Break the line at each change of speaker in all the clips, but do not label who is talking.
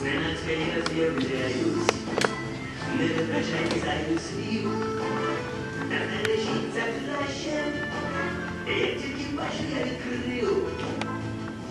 Зненацька я з'являюсь, не витрачайте зайві слів, не лежіть за краще, як тільки бачу, я.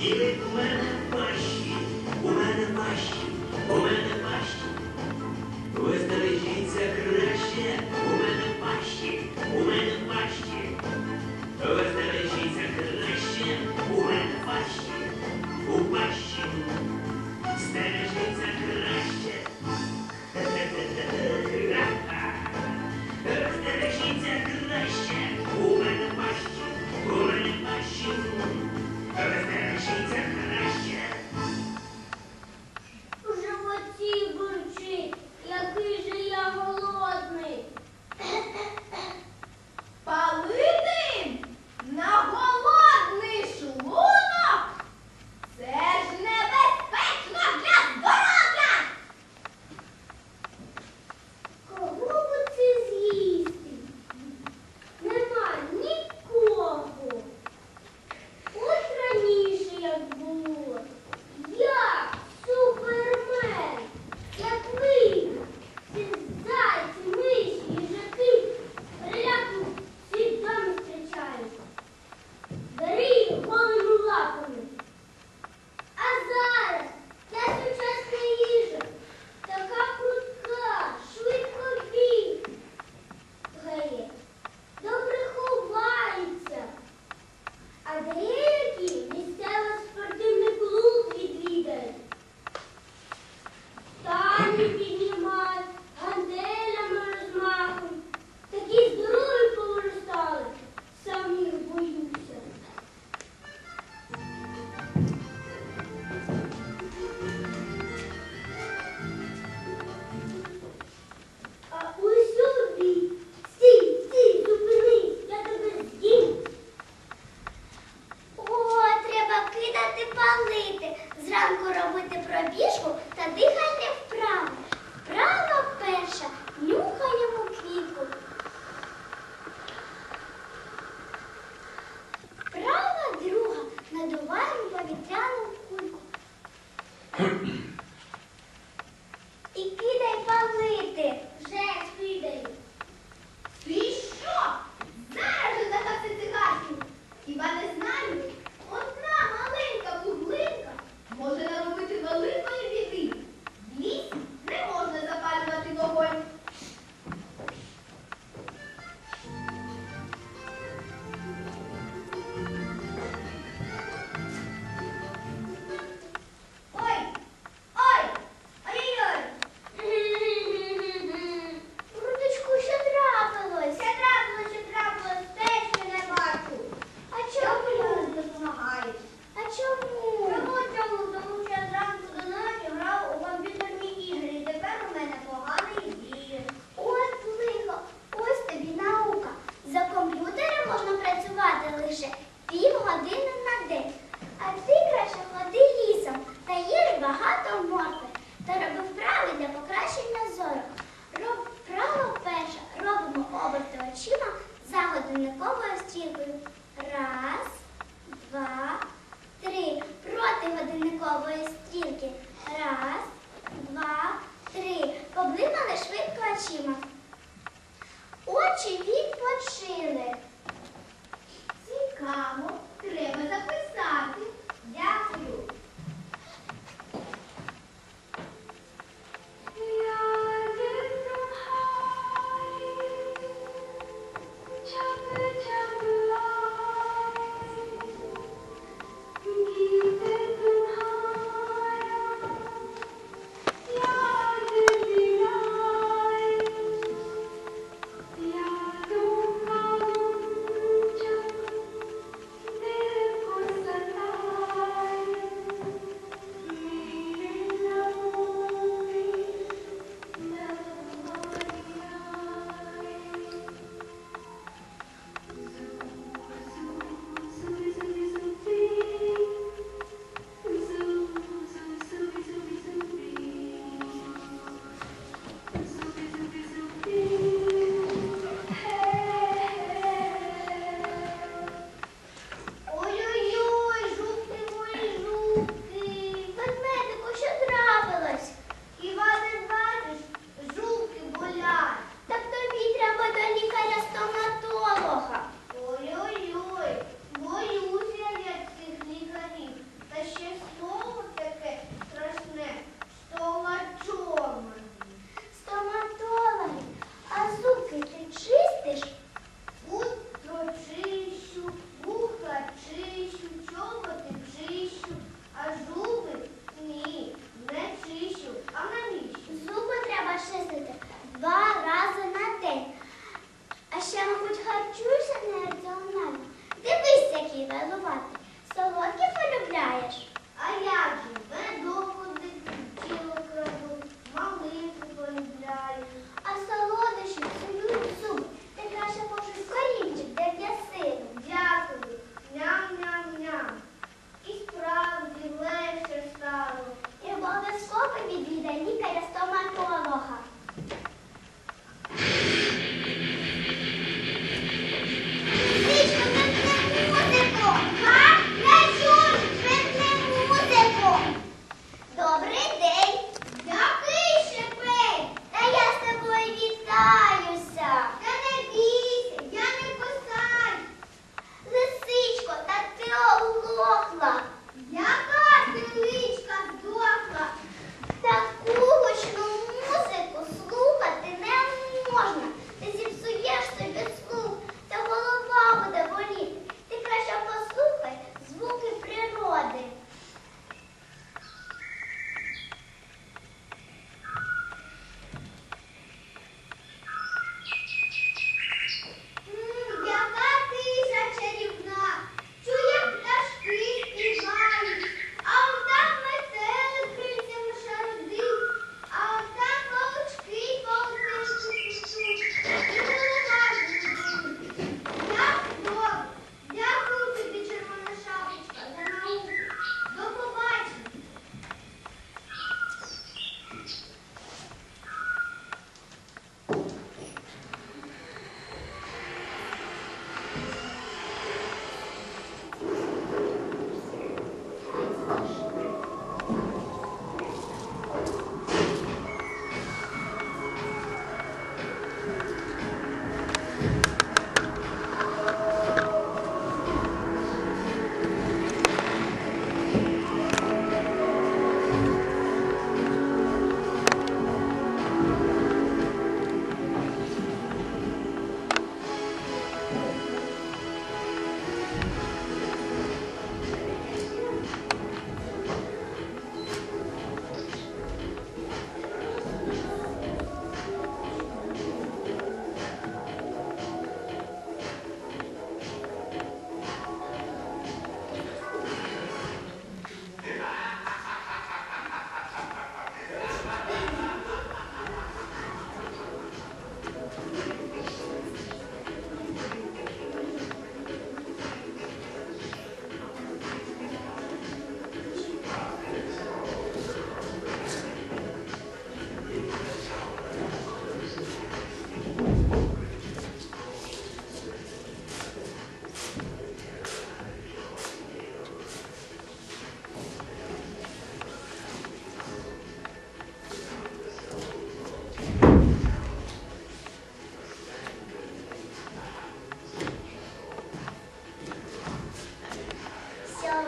І у мене ваші, у мене ваші. Christ. usted. очі відпочили. Цікаво.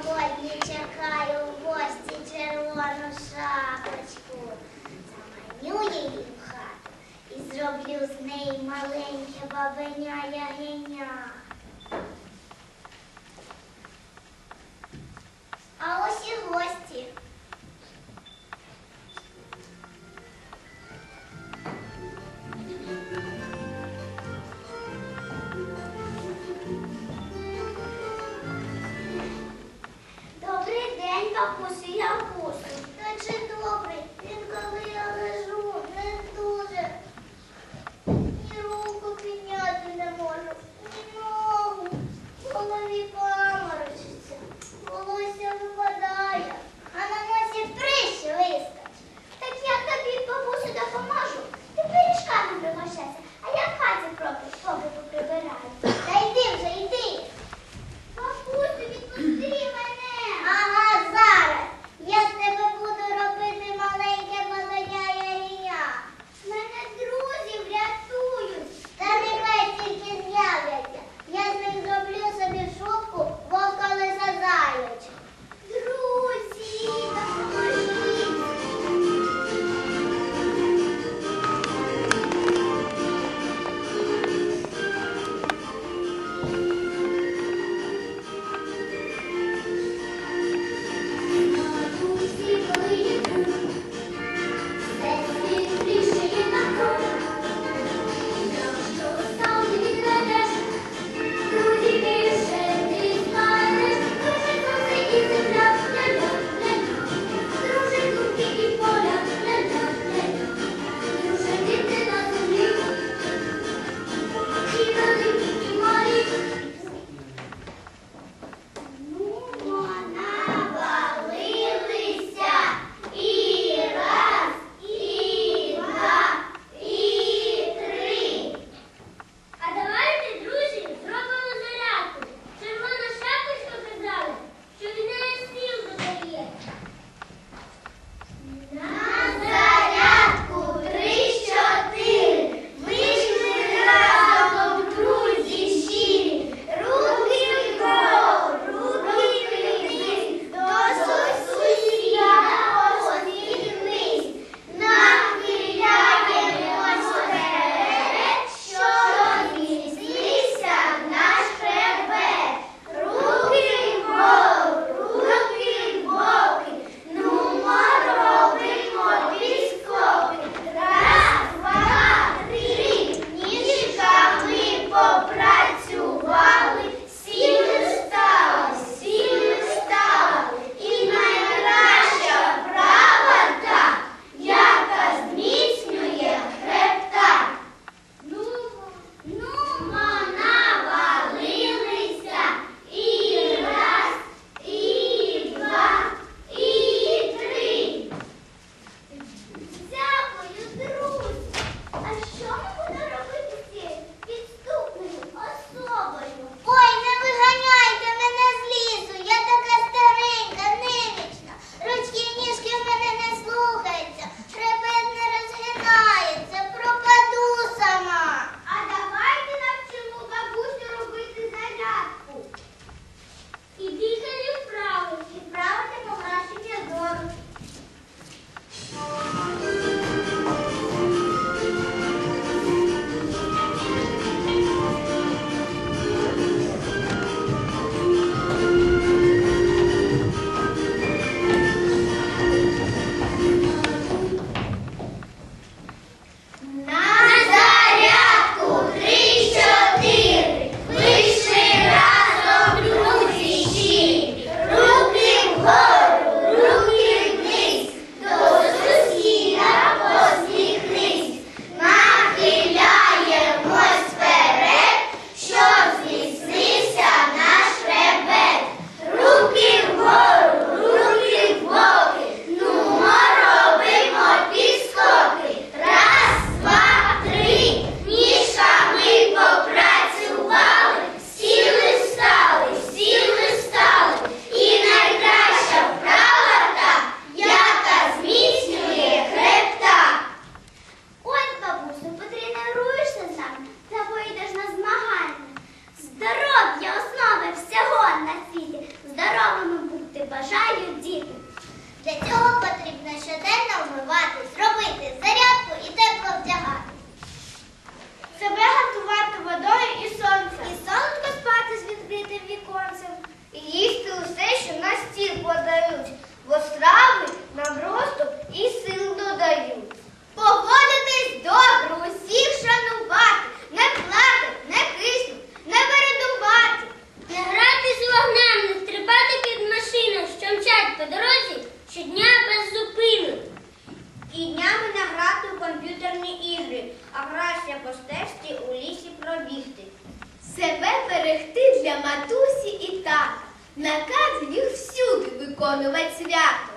сьогодні чекаю в
гості
червону шапочку. Заманю її в хату і зроблю з неї маленьке бабиня-ягиня. А ось і гость. Thank you. виконувач свят.